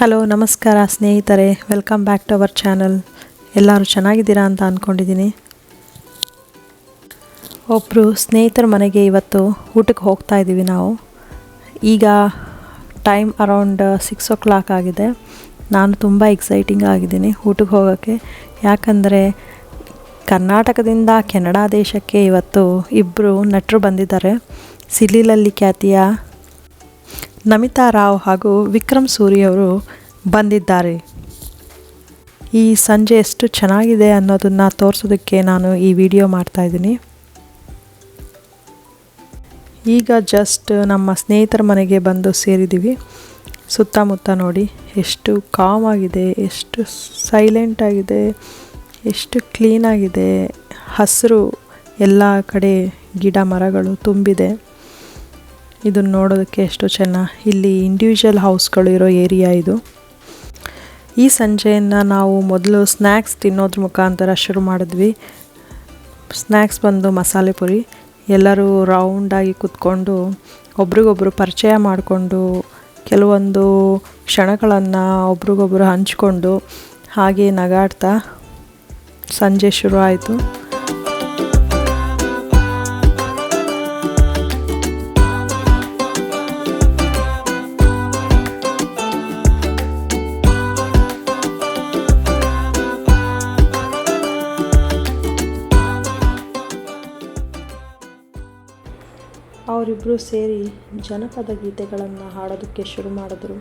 Hello ನಮಸ್ಕಾರ ಸ್ನೇಹಿತರೆ. Welcome back to our channel ಎಲ್ಲರೂ ಚೆನ್ನಾಗಿದ್ದೀರಾ ಅಂತ ಅಂದ್ಕೊಂಡಿದ್ದೀನಿ ಒಬ್ಬರು ಸ್ನೇಹಿತರ ಮನೆಗೆ ಇವತ್ತು ಊಟಕ್ಕೆ ಹೋಗ್ತಾ ಇದ್ದೀವಿ ನಾವು. ಈಗ time around six o'clock ಆಗಿದೆ. ನಾನು ತುಂಬ ಎಕ್ಸೈಟಿಂಗ್ ಆಗಿದ್ದೀನಿ ಊಟಕ್ಕೆ ಹೋಗೋಕ್ಕೆ. ಯಾಕಂದರೆ ಕರ್ನಾಟಕದಿಂದ ಕೆನಡಾ ದೇಶಕ್ಕೆ ಇವತ್ತು ಇಬ್ಬರು ನಟರು ಬಂದಿದ್ದಾರೆ. ಸಿಲಿಲಲ್ಲಿ ಖ್ಯಾತಿಯ ನಮಿತಾ ರಾವ್ ಹಾಗೂ ವಿಕ್ರಮ್ ಸೂರಿಯವರು ಬಂದಿದ್ದಾರೆ. ಈ ಸಂಜೆ ಎಷ್ಟು ಚೆನ್ನಾಗಿದೆ ಅನ್ನೋದನ್ನು ತೋರಿಸೋದಕ್ಕೆ ನಾನು ಈ ವಿಡಿಯೋ ಮಾಡ್ತಾಯಿದ್ದೀನಿ ಈಗ ಜಸ್ಟ್ ನಮ್ಮ ಸ್ನೇಹಿತರ ಮನೆಗೆ ಬಂದು ಸೇರಿದ್ದೀವಿ. ಸುತ್ತಮುತ್ತ ನೋಡಿ, ಎಷ್ಟು ಕಾಮ್ ಆಗಿದೆ, ಎಷ್ಟು ಸೈಲೆಂಟ್ ಆಗಿದೆ, ಎಷ್ಟು ಕ್ಲೀನಾಗಿದೆ ಹಸಿರು ಎಲ್ಲ ಕಡೆ ಗಿಡ ಮರಗಳು ತುಂಬಿದೆ. ಇದನ್ನು ನೋಡೋದಕ್ಕೆ ಎಷ್ಟು ಚೆನ್ನ ಇಲ್ಲಿ ಇಂಡಿವಿಜುವಲ್ ಹೌಸ್ಗಳು ಇರೋ ಏರಿಯಾ ಇದು. ಈ ಸಂಜೆಯನ್ನು ನಾವು ಮೊದಲು ಸ್ನ್ಯಾಕ್ಸ್ ತಿನ್ನೋದ್ರ ಮುಖಾಂತರ ಶುರು ಮಾಡಿದ್ವಿ. ಸ್ನ್ಯಾಕ್ಸ್ ಬಂದು ಮಸಾಲೆ ಪುರಿ. ಎಲ್ಲರೂ ರೌಂಡಾಗಿ ಕೂತ್ಕೊಂಡು ಒಬ್ರಿಗೊಬ್ರು ಪರಿಚಯ ಮಾಡಿಕೊಂಡು ಕೆಲವೊಂದು ಕ್ಷಣಗಳನ್ನು ಒಬ್ರಿಗೊಬ್ರು ಹಂಚಿಕೊಂಡು ಹಾಗೆ ನಗಾಡ್ತಾ ಸಂಜೆ ಶುರು ಆಯಿತು. ಅವರಿಬ್ಬರು ಸೇರಿ ಜನಪದ ಗೀತೆಗಳನ್ನು ಹಾಡೋದಕ್ಕೆ ಶುರು ಮಾಡಿದ್ರು.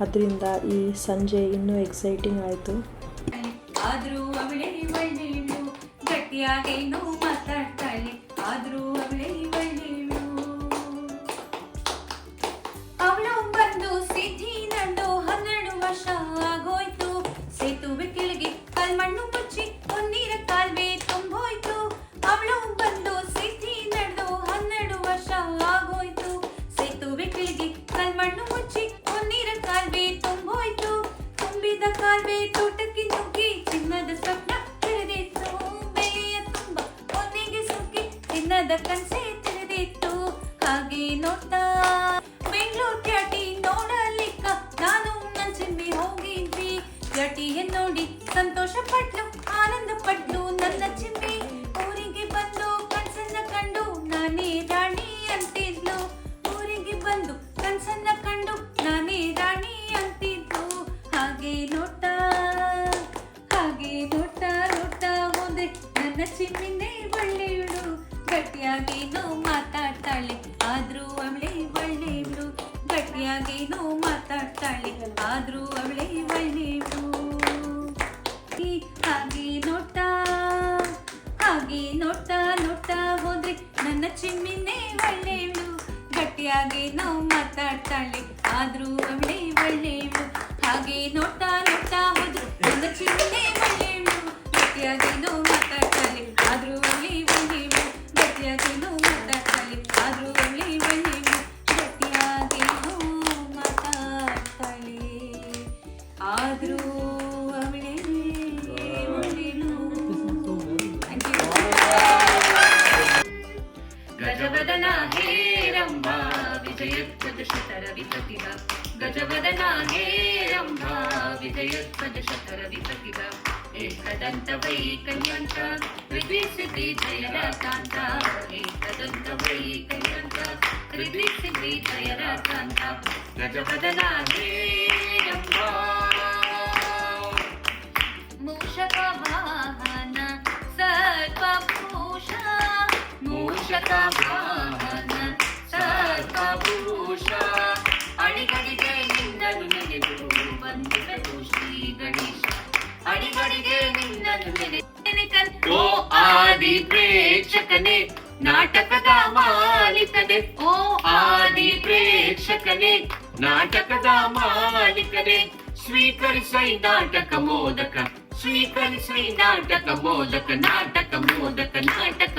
ಅದರಿಂದ ಈ ಸಂಜೆ ಇನ್ನೂ ಎಕ್ಸೈಟಿಂಗ್ ಆಯಿತು. ಕಾಲ್ವೆ ತೋಟಕ್ಕೆ ನುಗ್ಗಿ, ಚಿನ್ನದ ಸ್ವಪ್ನ ತೆರೆದಿತ್ತು ಬೆಳೆಯ ತುಂಬ ಕೊನೆಗೆ ಸುಗ್ಗಿ, ಚಿನ್ನದ ಕನ್ಸೆ ತೆರೆದಿತ್ತು ಹಾಗೆ ನೋಡ್ತಾ, ಬೆಂಗಳೂರು ಕ್ಯಾಟಿ ನೋಡಲಿಕ್ಕ, ನಾನು ನನ್ ಚಿಮ್ಮಿ ಹೋಗಿದ್ವಿ. ಕ್ಯಾಟಿಯ ನೋಡಿ ಸಂತೋಷ ಪಟ್ಲು ಒಳ್ಳೆಯವಳು ಗಟ್ಟಿಯಾಗೇನೋ ಮಾತಾಡ್ತಾಳೆ. ಆದ್ರೂ ಅವಳೆ ಒಳ್ಳೆಯವಳು ಗಟ್ಟಿಯಾಗೇನೋ ಮಾತಾಡ್ತಾಳೆ. ಆದ್ರೂ ಅವಳೆ ಒಳ್ಳೆಯವಳು ಹಾಗೆ ನೋಟ ಹಾಗೆ ನೋಡ್ತಾ ನೋಡ್ತಾ ಹೋದ್ರೆ ನನ್ನ ಚಿಮ್ಮಿನೇ ಒಳ್ಳೆಯವಳು ಗಟ್ಟಿಯಾಗಿ ನಾವು ಮಾತಾಡ್ತಾಳೆ. ಆದ್ರೂ ಅವಳೇ ಒಳ್ಳೆಯವಳು ಹಾಗೆ ನೋಡ್ತಾ ನೋಡ್ತಾ ಹೋದ್ರೆ ನನ್ನ ಚಿಮ್ಮಿನೇ ಗಜವದನ ಹೇರಂಬ ವಿಜಯಧ್ವಜ ಶತರ ವಿಪತಿಗ ಗಜವದನ ಹೇರಂಬ ವಿಜಯಧ್ವಜ ಶತರ ವಿಪತಿಗ ಏಕದಂತ ವೈಕಲ್ಯಂತ ಋದ್ವಿಸಿದ್ಧಿ ಜಯರಕಾಂತ ಏಕದಂತ ವೈಕಲ್ಯಂತ ಋದ್ವಿಸಿದ್ಧಿ ಜಯರಕಾಂತ ಗಜವದನ ಹೇರಂಬ ವಾಹನ ಸರ್ವಭೂಷ. ಅಡಿಗಡಿಗೆ ನಿನ್ನನು ನೆನೆದು ಬಂದಿರಲು ಶ್ರೀ ಗಣೇಶ. ಅಡಿಗಡಿಗೆ ನಿನ್ನನು ನೆನೆ ಓ ಆದಿ ಪ್ರೇಕ್ಷಕನೇ ನಾಟಕದ ಮಾಲೀಕನೇ. ಓ ಆದಿ ಪ್ರೇಕ್ಷಕನೇ ನಾಟಕದ ಮಾಲೀಕನೇ. ಸ್ವೀಕರಿಸೈ ನಾಟಕ ಮೋದಕ. ಸ್ವೀಕರಿಸೈ ನಾಟಕ ಮೋದಕ. ನಾಟಕ ಮೋದಕ, ನಾಟಕ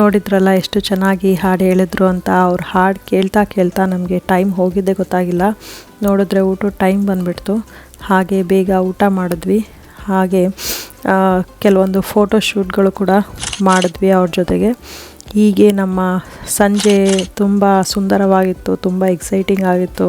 ನೋಡಿದ್ರಲ್ಲ ಎಷ್ಟು ಚೆನ್ನಾಗಿ ಹಾಡು ಹೇಳಿದ್ರು ಅಂತ, ಅವ್ರ ಹಾಡು ಕೇಳ್ತಾ ಕೇಳ್ತಾ ನಮಗೆ ಟೈಮ್ ಹೋಗಿದ್ದೆ ಗೊತ್ತಾಗಿಲ್ಲ. ನೋಡಿದ್ರೆ ಊಟ ಟೈಮ್ ಬಂದುಬಿಡ್ತು. ಹಾಗೆ ಬೇಗ ಊಟ ಮಾಡಿದ್ವಿ. ಹಾಗೆ ಕೆಲವೊಂದು ಫೋಟೋ ಶೂಟ್ಗಳು ಕೂಡ ಮಾಡಿದ್ವಿ ಅವ್ರ ಜೊತೆಗೆ. ಹೀಗೆ ನಮ್ಮ ಸಂಜೆ ತುಂಬ ಸುಂದರವಾಗಿತ್ತು, ತುಂಬ ಎಕ್ಸೈಟಿಂಗ್ ಆಗಿತ್ತು.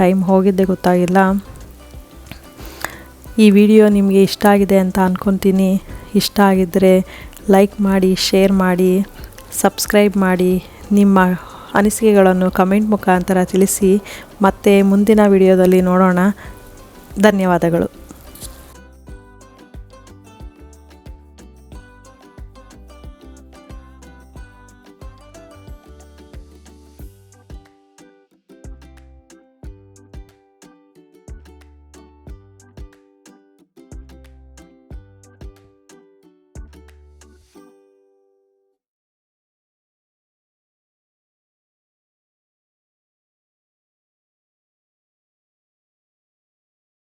ಟೈಮ್ ಹೋಗಿದ್ದೆ ಗೊತ್ತಾಗಿಲ್ಲ. ಈ ವಿಡಿಯೋ ನಿಮಗೆ ಇಷ್ಟ ಆಗಿದೆ ಅಂತ ಅಂದ್ಕೊತೀನಿ ಇಷ್ಟ ಆಗಿದ್ದರೆ ಲೈಕ್ ಮಾಡಿ ಶೇರ್ ಮಾಡಿ. ಸಬ್ಸ್ಕ್ರೈಬ್ ಮಾಡಿ ನಿಮ್ಮ ಅನಿಸಿಕೆಗಳನ್ನು ಕಮೆಂಟ್ ಮುಖಾಂತರ ತಿಳಿಸಿ. ಮತ್ತೆ ಮುಂದಿನ ವಿಡಿಯೋದಲ್ಲಿ ನೋಡೋಣ. ಧನ್ಯವಾದಗಳು.